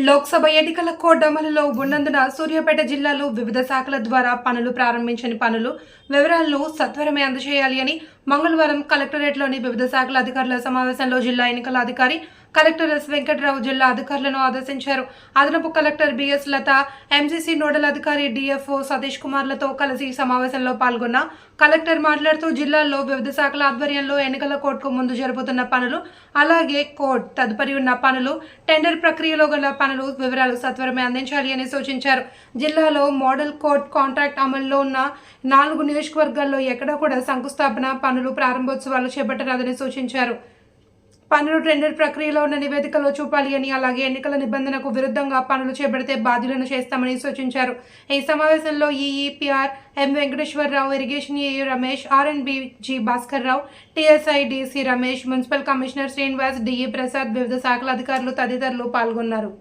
లోక్సభ ఎన్నికల కోడ్ అమలులో ఉన్నందున సూర్యాపేట జిల్లాలో వివిధ శాఖల ద్వారా పనులు ప్రారంభించని పనులు వివరాలను సత్వరమే అందజేయాలి అని మంగళవారం కలెక్టరేట్లోని వివిధ శాఖల అధికారుల సమావేశంలో జిల్లా ఎన్నికల అధికారి కలెక్టర్ ఎస్ వెంకట్రావు జిల్లా అధికారులను ఆదేశించారు. అదనపు collector BS Latha MCC nodal అధికారి డిఎఫ్ఓ సతీష్ కుమార్లతో కలిసి సమావేశంలో పాల్గొన్న కలెక్టర్ మాట్లాడుతూ జిల్లాల్లో వివిధ శాఖల ఆధ్వర్యంలో ఎన్నికల కోర్టుకు ముందు జరుపుతున్న పనులు అలాగే కోర్టు తదుపరి ఉన్న పనులు టెండర్ ప్రక్రియలో గల పనులు వివరాలు సత్వరమే అందించాలి అని సూచించారు. జిల్లాలో మోడల్ కోర్ట్ కాంట్రాక్ట్ అమల్లో ఉన్న నాలుగు నియోజకవర్గాల్లో ఎక్కడా కూడా శంకుస్థాపన పనులు ప్రారంభోత్సవాలు చేపట్టరాదని సూచించారు. పనులు టెండర్ ప్రక్రియలో ఉన్న నివేదికలో చూపాలి అని అలాగే ఎన్నికల నిబంధనకు విరుద్ధంగా పనులు చేపడితే బాధ్యులను చేస్తామని సూచించారు. ఈ సమావేశంలో EEPR M Venkateswararao irrigation AU Ramesh RNB G Bhaskar Rao TSI DC Ramesh municipal commissioner Srinivas DE Prasad వివిధ శాఖల అధికారులు తదితరులు పాల్గొన్నారు.